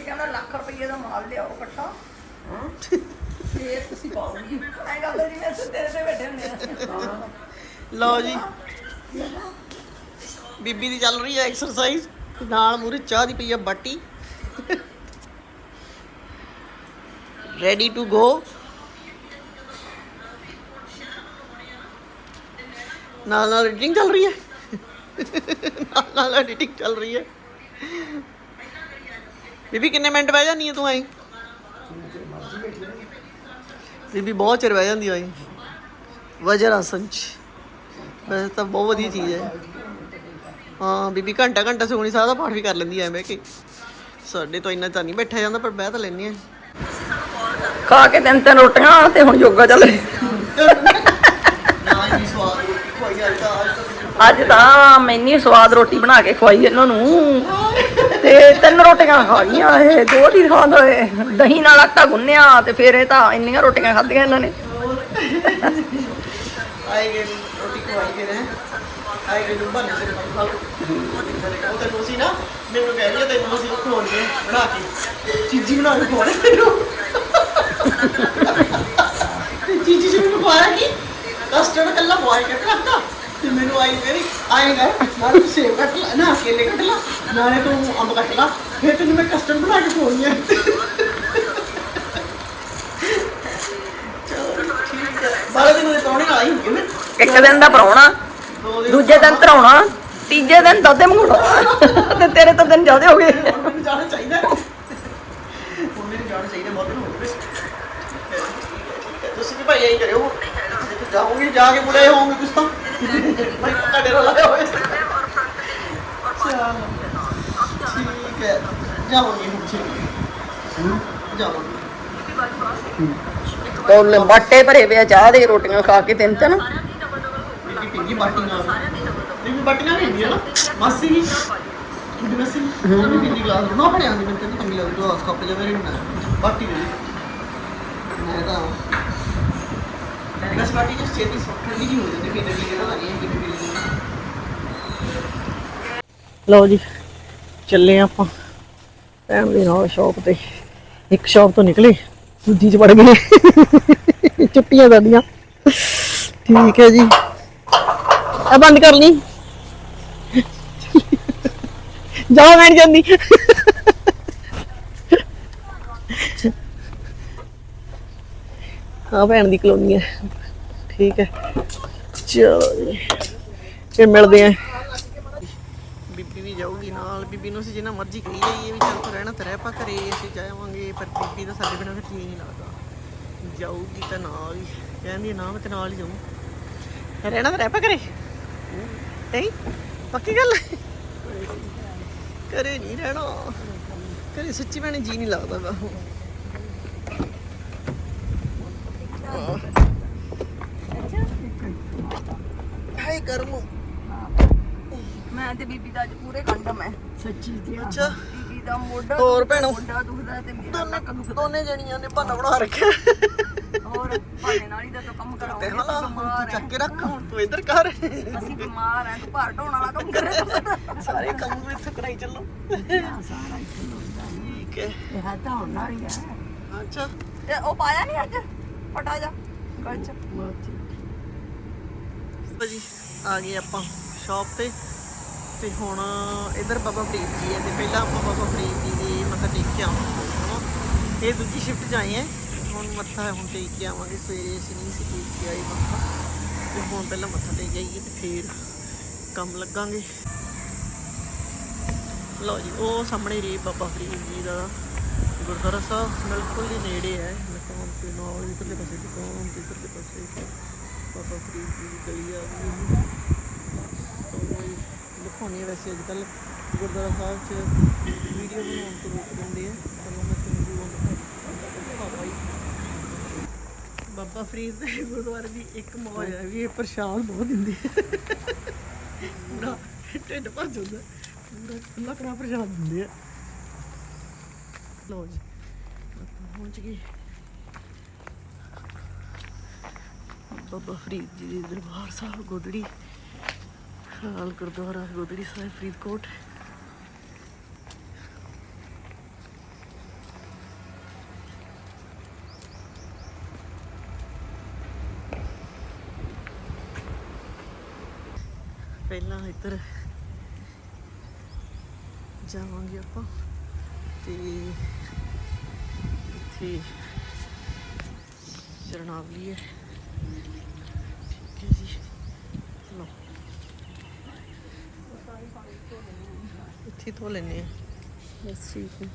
ਜੀ ਕਹਿੰਦਾ ਲੱਖ ਰੁਪਏ ਦਾ ਮਾਲ ਲਿਆਓ ਇਕੱਠਾ। ਫੇਰ ਤੁਸੀਂ ਪਾਓਗੇ। ਐ ਗੱਲ ਜੀ ਮੈਂ ਤੇਰੇ ਤੇ ਬੈਠੇ ਹੁੰਦੇ ਆ। ਲਓ ਜੀ। ਬੀਬੀ ਦੀ ਚੱਲ ਰਹੀ ਹੈ ਐਕਸਰਸਾਈਜ਼ ਨਾਲ ਮੂਰੇ ਚਾਹ ਦੀ ਪਈ ਆ ਬਾਟੀ। ਰੈਡੀ ਟੂ ਗੋ ਨਾਲ ਨਾਲ ਐਡੀਟਿੰਗ ਚੱਲ ਰਹੀ ਹੈ। ਨਾਲ ਨਾਲ ਐਡੀਟਿੰਗ ਚੱਲ ਰਹੀ ਹੈ। ਬੀਬੀ, ਕਿੰਨੇ ਮਿੰਟ ਬਹਿ ਜਾਂਦੀ ਹੈ ਤੂੰ ਆਈ? ਬੀਬੀ, ਬਹੁਤ ਚਿਰ ਬਹਿ ਜਾਂਦੀ ਆਈ। ਵਜਰ ਆਸਨ ਚ। ਵੈਸੇ ਤਾਂ ਬਹੁਤ ਵਧੀਆ ਚੀਜ਼ ਹੈ। ਹਾਂ, ਬੀਬੀ, ਘੰਟਾ ਘੰਟਾ ਸੁਖਣੀ ਸਾਹਿਬ ਦਾ ਪਾਠ ਵੀ ਕਰ ਲੈਂਦੀ ਐ ਬਹਿ ਕੇ। ਸਾਡੇ ਤੋਂ ਇੰਨਾ ਤਾਂ ਨਹੀਂ ਬੈਠਿਆ ਜਾਂਦਾ, ਪਰ ਬਹਿ ਤਾਂ ਲੈਂਦੀ ਆ। ਖਾ ਕੇ ਤਿੰਨ ਤਿੰਨ ਰੋਟੀਆਂ, ਤੇ ਹੁਣ ਯੋਗਾ ਚੱਲੇ ਅੱਜ ਤਾਂ ਮੈਨੀ ਸਵਾਦ ਰੋਟੀ ਬਣਾ ਕੇ ਖਵਾਈ ਇਹਨਾਂ ਨੂੰ। ਤੇ ਰੋਟੀਆਂ ਖਾ ਗਈਆਂ ਇਹ, ਦੋ ਦੀ ਖਾਂਦਾ ਏ ਦਹੀਂ ਨਾਲ ਆਟਾ ਗੁੰਨਿਆ ਤੇ ਫਿਰ ਇਹ ਤਾਂ ਇੰਨੀਆਂ ਰੋਟੀਆਂ ਖਾਧੀਆਂ ਇਹਨਾਂ ਨੇ। ਆਏਗੇ ਰੋਟੀ ਖਵਾਈ ਕੇ ਰਹੇ ਆਏਗੇ ਨੂੰ ਬਣੇ ਸੇ ਖਾ ਲਓ ਉਹ ਤੈਨੂੰ ਸੀ ਨਾ, ਮੈਨੂੰ ਕਹਿੰਦੀ ਤੈਨੂੰ ਅਸੀਂ ਖਵਾਉਣੀ ਬਣਾ ਕੇ। ਚੀਜ਼ੀ ਬਣਾ ਕੇ ਖਵਾਉਣੀ ਤੈਨੂੰ। ਤੇ ਚੀਜ਼ੀ ਜੀ ਮੈਨੂੰ ਖਵਾਇਆ ਕੀ? ਕਸਟਰਡ ਕੱਲਾ ਬੋਇਲ ਕਰਕੇ ਰੱਖਤਾ ਤੇ ਮੈਨੂੰ ਆਈ ਮੇਰੀ ਆਏਗਾ ਨਾਲ ਤੂੰ ਸੇਬ ਕੱਟ ਲਾ ਨਾ ਕੇਲੇ ਕੱਟ ਲਾ ਨਾਲੇ ਤੂੰ ਅੰਬ ਕੱਟ ਲਾ ਫਿਰ ਤੈਨੂੰ ਮੈਂ ਕਸਟਰਡ ਬਣਾ ਕੇ ਖਵਾਉਣੀ ਹੈ ਚਲੋ ਠੀਕ ਹੈ ਬਾਰਾਂ ਦਿਨ ਦੇ ਪਾਉਣੇ ਆਈ ਹੁੰਦੀ ਮੈਂ ਇੱਕ ਦਿਨ ਦਾ ਦਿਨ ਦੂਜੇ ਦਿਨ ਧਰਾਉਣਾ ਤੀਜੇ ਦਿਨ ਦੁੱਧ ਮੰਗਾਉਣਾ ਤੇ ਤੇਰੇ ਤਾਂ ਦਿਨ ਜ਼ਿਆਦੇ ਹੋ ਗਏ। ਮੈਨੂੰ ਜਾਣਾ ਚਾਹੀਦਾ। ਹੈ। ਹੁਣ ਮੈਨੂੰ ਜਾਣਾ ਚਾਹੀਦਾ ਬਹੁਤ ਦਿਨ ਹੋ ਗਏ ਠੀਕ ਹੈ, ਠੀਕ ਹੈ। ਤੁਸੀਂ ਵੀ ਭਾਈ ਐਂ ਕਰਿਓ। ਜੇ ਜਾਓਗੇ ਜਾ ਕੇ ਮੁੜੇ ਹੋਵੋਗੇ ਕੁਛ ਤਾਂ। ਭਾਈ ਪੱਕਾ ਡੇਰਾ ਲਾਇਆ ਹੋਇਆ ਠੀਕ ਹੈ ਜਾਵਾਂਗੇ ਹੁਣ ਠੀਕ ਜਾਵਾਂਗੇ ਕੋਲ ਬਾਟੇ ਭਰੇ ਪਿਆ ਚਾਹ ਦੇ ਰੋਟੀਆਂ ਖਾ ਕੇ ਤਿੰਨ ਤਿੰਨ। ਬੀਬੀ ਪਿੰਗੀ ਬਾਟੀ ਨਾਲ ਬੀਬੀ ਬਾਟੀ ਨਾਲ ਹੁੰਦੀ ਨਾ ਮਾਸੀ ਵੀ ਬੀਬੀ ਮਾਸੀ ਉਹ ਪਿੰਗੀ ਗਲਾਸ ਨਾ ਪੜਿਆ ਨਹੀਂ ਮੈਨੂੰ ਤਾਂ ਮਿਲਿਆ ਗਲਾਸ ਕੱਪ ਜਿਹਾ ਮੇਰੇ ਨਾਲ ਬਾਟੀ ਵੀ ਮੈਂ ਤਾਂ ਬਸ ਬਾਟੀ ਜਿਸ ਚੇਤੀ ਠੰਡੀ ਜੀ ਹੋ ਜਾਂਦੀ ਫਿਰ ਠੰਡੀ ਨਾ ਲੱਗੀ ਕਿ ਬੀਬੀ ਲਓ ਜੀ, ਚੱਲੇ ਆਪਾਂ। ਫੈਮਲੀ ਨਾਲ ਸ਼ਾਪ ਤੇ। ਇੱਕ ਸ਼ਾਪ ਤੋਂ ਨਿਕਲੇ, ਦੂਜੀ ਚ ਵੜ ਗਏ। ਚੁੱਟੀਆਂ ਸਾਡੀਆਂ। ਠੀਕ ਹੈ ਜੀ। ਆ ਬੰਦ ਕਰ ਲਈ। ਜਾਓ ਮੈਂ ਜਾਂਦੀ। ਹਾਂ, ਭੈਣ ਦੀ ਕਲੋਨੀ ਹੈ। ਠੀਕ ਹੈ। ਚਲੋ ਜੀ। ਫਿਰ ਮਿਲਦੇ ਆਂ ਬੀਬੀ ਵੀ ਜਾਊਗੀ ਨਾਲ। ਬੀਬੀ ਨੂੰ ਅਸੀਂ ਜਿੰਨਾ ਮਰਜ਼ੀ ਕਹੀ ਜਾਈਏ ਵੀ ਚੱਲ ਤੂੰ ਰਹਿਣਾ ਤੇ ਰਹਿ ਪਾ ਘਰੇ ਅਸੀਂ ਜਾਵਾਂਗੇ। ਪਰ ਬੀਬੀ ਦਾ ਸਾਡੇ ਬਿਨਾਂ ਫਿਰ ਜੀ ਨਹੀਂ ਲੱਗਦਾ। ਜਾਊਗੀ ਤਾਂ ਨਾਲ ਹੀ। ਕਹਿੰਦੀ ਨਾ ਮੈਂ ਤੇ ਨਾਲ ਹੀ ਜਾਊਂ। ਰਹਿਣਾ ਤਾਂ ਰਹਿ ਪਾ ਘਰੇ। ਨਹੀਂ ਪੱਕੀ ਗੱਲ ਘਰੇ ਨਹੀਂ ਰਹਿਣਾ। ਘਰੇ ਸੱਚੀ ਮੈਨੇ ਜੀ ਨਹੀਂ ਲੱਗਦਾ ਵਾ ਹਾਏ ਗਰਮ ਮੈਂ ਤੇ ਬੀਬੀ ਦਾ ਅੱਜ ਪੂਰੇ ਕੰਡਮ ਹੈ ਸੱਚੀ ਜੀ ਅੱਛਾ। ਬੀਬੀ ਦਾ ਮੋਢਾ ਹੋਰ ਭੈਣੋ? ਮੋਢਾ ਦੁਖਦਾ ਤੇ ਮੇਰਾ ਦੋਨੇ ਨੱਕ ਦੁਖਦਾ। ਦੋਨੇ ਜਣੀਆਂ ਨੇ ਬਹਾਨਾ ਬਣਾ ਰੱਖਿਆ। ਹੋਰ ਭਾਣੇ ਨਾਲ ਹੀ ਤਾਂ ਤੂੰ ਕੰਮ ਤੇ ਕਰਾਉਂਦੇ ਹਲਾ ਅਸੀਂ ਹੁਣ ਬਿਮਾਰ ਤੂੰ ਹੈ ਚੱਕ ਕੇ ਰੱਖ ਹੁਣ ਤੂੰ ਇੱਧਰ ਕਰ। ਅਸੀਂ ਬਿਮਾਰ ਹੈ ਤੂੰ ਭਾਰ ਢੋਣ ਵਾਲਾ ਕੰਮ ਕਰੇ। ਸਾਰੇ ਕੰਮ ਵੀ ਇੱਥੇ ਕਰਾਈ ਚੱਲੋ। ਸਾਰਾ ਇੱਥੇ ਲੋਦਾ ਠੀਕ ਹੈ। ਇਹ ਹੈ ਤਾਂ ਹੁਣ ਵਾਲੀ ਹੈ ਅੱਛਾ। ਤੇ ਉਹ ਪਾਇਆ ਨਹੀਂ ਅੱਜ? ਫਟਾ ਜਾ। ਗਲ ਚ। ਭਾਜੀ, ਆ ਗਏ ਆਪਾਂ ਸ਼ਾਪ ਤੇ। ਤੇ ਹੁਣ ਇਧਰ ਬਾਬਾ ਫਰੀਦ ਜੀ ਹੈ ਤੇ ਪਹਿਲਾਂ ਆਪਾਂ ਬਾਬਾ ਫਰੀਦ ਜੀ ਦੀ ਮੱਥਾ ਟੇਕ ਕੇ ਆਵਾਂਗੇ ਇਹ ਦੂਜੀ ਸ਼ਿਫਟ 'ਚ ਆਏ ਹੈ। ਹੁਣ ਮੱਥਾ ਹੁਣ ਟੇਕ ਕੇ ਆਵਾਂਗੇ, ਸਵੇਰੇ ਅਸੀਂ ਨਹੀਂ ਸੀ ਟੇਕ ਕੇ ਆਏ ਮੱਥਾ। ਤੇ ਹੁਣ ਪਹਿਲਾਂ ਮੱਥਾ ਟੇਕ ਆਈਏ ਤੇ ਫਿਰ ਕੰਮ ਲੱਗਾਂਗੇ। ਲਓ ਜੀ, ਉਹ ਸਾਹਮਣੇ ਰੇ ਬਾਬਾ ਫਰੀਦ ਜੀ ਦਾ ਗੁਰਦੁਆਰਾ ਸਾਹਿਬ, ਬਿਲਕੁਲ ਹੀ ਨੇੜੇ ਹੈ। ਤੇ ਨਾਲ ਇਧਰਲੇ ਪਾਸੇ ਦੁਕਾਨ ਤੇ ਇਧਰਲੇ ਪਾਸੇ ਬਾਬਾ ਫਰੀਦ ਜੀ ਦੀ ਗਲੀ ਆ ਗਈ। ਤਾਂ ਇਹ ਵੈਸੇ ਅੱਜ ਕੱਲ ਗੁਰਦੁਆਰਾ ਸਾਹਿਬ 'ਚ ਵੀਡੀਓ ਬਣਾਉਣ ਤੋਂ ਰੋਕ ਦਿੰਦੇ ਆ। ਚਲੋ ਮੈਂ ਤੁਹਾਨੂੰ ਵੀ ਉਹ ਦਿਖਾਵਾਂ ਹੀ ਬਾਬਾ ਫਰੀਦ ਦੇ ਗੁਰਦੁਆਰੇ ਦੀ ਇੱਕ ਮੌਜ ਹੈ ਵੀ ਇਹ ਪ੍ਰਸ਼ਾਦ ਬਹੁਤ ਦਿੰਦੇ ਆ। ਪੂਰਾ ਢਿੱਡ ਭਰ ਜਾਂਦਾ। ਪੂਰਾ ਖੁੱਲਾ ਕਰਾ ਪ੍ਰਸ਼ਾਦ ਦਿੰਦੇ ਆ। ਲਓ ਜੀ ਪਹੁੰਚ ਗਏ। ਬਾਬਾ ਫਰੀਦ ਜੀ ਦੇ ਦਰਬਾਰ ਸਾਹਿਬ ਗੋਦੜੀ ਹਾਲ ਗੁਰਦੁਆਰਾ ਗੋਦੜੀ ਸਾਹਿਬ, ਫਰੀਦਕੋਟ। ਪਹਿਲਾਂ ਇੱਧਰ ਜਾਵਾਂਗੇ ਆਪਾਂ ਤੇ ਇੱਥੇ ਚਰਨਾਵਲੀ ਹੈ। ਇੱਥੇ ਧੋ ਲੈਣੇ ਆ ਬਸ ਠੀਕ ਹੈ।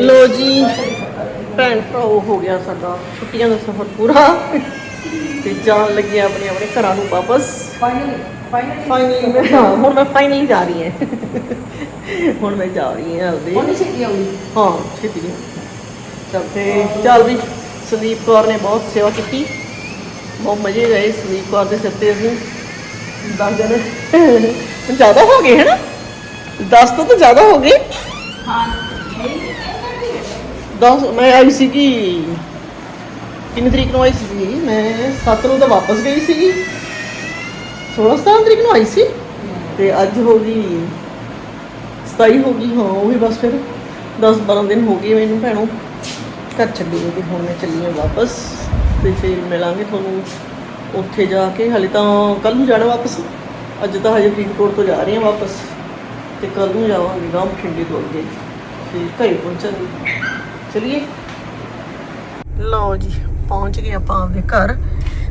ਲੋ ਜੀ ਭੈਣ ਭਰਾਓ ਹੋ ਗਿਆ ਸਾਡਾ ਛੁੱਟੀਆਂ ਦਾ ਸਫ਼ਰ ਪੂਰਾ। ਤੇ ਜਾਣ ਲੱਗੇ ਆਪਣੇ ਆਪਣੇ ਘਰਾਂ ਨੂੰ ਵਾਪਸ। ਫਾਈਨਲੀ ਫਾਈਨਲੀ ਫਾਈਨਲੀ ਮੈਂ ਹਾਂ ਹੁਣ ਮੈਂ ਫਾਈਨਲੀ ਜਾ ਰਹੀ ਹਾਂ। ਹੁਣ ਮੈਂ ਜਾ ਰਹੀ ਹਾਂ ਹਲਦੀ ਉਹਨੇ ਛੇਤੀ ਆਉਂਦੀ? ਹਾਂ ਛੇਤੀ ਜੀ ਚੱਲ ਤੇ ਚੱਲ ਵੀ ਸੰਦੀਪ ਕੌਰ ਨੇ ਬਹੁਤ ਸੇਵਾ ਕੀਤੀ। ਬਹੁਤ ਮਜ਼ੇ ਗਏ ਸੰਦੀਪ ਕੌਰ ਦੇ ਸਿਰ ਤੇ ਅਸੀਂ। ਦਸ ਜਣੇ। ਜ਼ਿਆਦਾ ਹੋ ਗਏ ਹੈ ਨਾ 10 ਤੋਂ ਤਾਂ ਜ਼ਿਆਦਾ ਹੋ ਗਏ। ਹਾਂ। ਦਸ, ਮੈਂ ਆਈ ਸੀਗੀ, ਕਿੰਨੀ ਤਰੀਕ ਨੂੰ ਆਈ ਸੀ ਮੈਂ 7 ਨੂੰ ਤਾਂ ਵਾਪਸ ਗਈ ਸੀਗੀ। 16 17 ਤਰੀਕ ਨੂੰ ਆਈ ਸੀ। ਤੇ ਅੱਜ ਹੋ ਗਈ 27 ਹੋ ਗਈ, ਹਾਂ, ਉਹ ਵੀ ਬਸ ਫਿਰ 10 12 ਦਿਨ ਹੋ ਗਏ ਮੈਨੂੰ ਭੈਣੋ। ਘਰ ਛੱਡੀ ਨੂੰ ਹੁਣ ਮੈਂ ਚੱਲੀ ਹਾਂ ਵਾਪਸ ਤੇ ਫਿਰ ਮਿਲਾਂਗੇ ਤੁਹਾਨੂੰ ਉੱਥੇ ਜਾ ਕੇ। ਹਲੇ ਤਾਂ ਕੱਲ ਨੂੰ ਜਾਣਾ ਵਾਪਸ। ਅੱਜ ਤਾਂ ਹਜੇ ਫਰੀਦਕੋਟ ਤੋਂ ਜਾ ਰਹੀ ਹਾਂ ਵਾਪਸ। ਤੇ ਕੱਲ ਨੂੰ ਜਾਵਾਂਗੇ, ਗਾਂਵ ਬਠਿੰਡੇ ਤੋਂ ਅੱਗੇ। ਫਿਰ ਘਰੇ ਪਹੁੰਚਾਂਗੇ। ਚਲਿਏ ਲਓ ਜੀ ਪਹੁੰਚ ਗਏ ਆਪਾਂ ਆਪਦੇ ਘਰ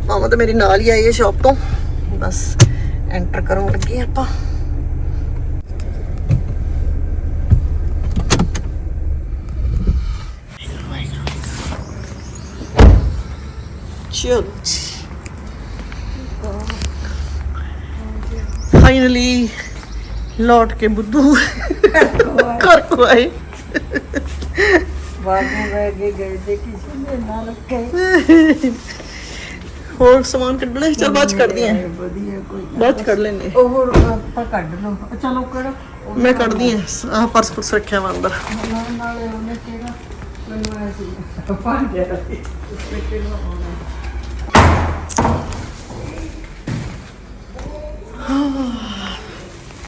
ਮਾਮਾ ਤਾਂ ਮੇਰੀ ਨਾਲ ਹੀ ਆਈ ਹੈ ਸ਼ਾਪ ਤੋਂ ਬਸ ਐਂਟਰ ਕਰਨ ਲੱਗੇ ਹਾਂ ਆਪਾਂ ਚਲੋ ਫਾਈਨਲੀ ਲੌਟ ਕੇ ਬੁੱਧੂ ਘਰ ਕੋ ਆਏ ਬਾਗੋਂ ਰਹਿ ਗਏ ਗਏ ਤੇ ਕਿਸੇ ਨੇ ਨਾ ਰੱਖੇ ਹੋਰ ਸਮਾਨ ਕੱਢਣਾ ਹੈ? ਚੱਲ ਬਾਅਦ ਚ ਕੱਢਦੀ ਆਂ ਵਧੀਆ ਕੋਈ ਬਾਅਦ ਚ ਕੱਢ ਲੈਂਦੇ ਉਹ ਆਪਾਂ ਕੱਢ ਲਓ ਚਲੋ ਕਿਹੜਾ ਮੈਂ ਕੱਢਦੀ ਆਂ ਆਹ ਪਰਸ ਪੁਰਸ ਰੱਖਿਆ ਵਾ ਅੰਦਰ ਨਾਲ ਨਾਲ ਉਹਨੇ ਕਿਹੜਾ ਮੈਨੂੰ ਆਇਆ ਸੀ ਪੰਜ ਗਿਆ ਸੀ ਉਸਨੇ ਕਿਹੜਾ ਆਉਣਾ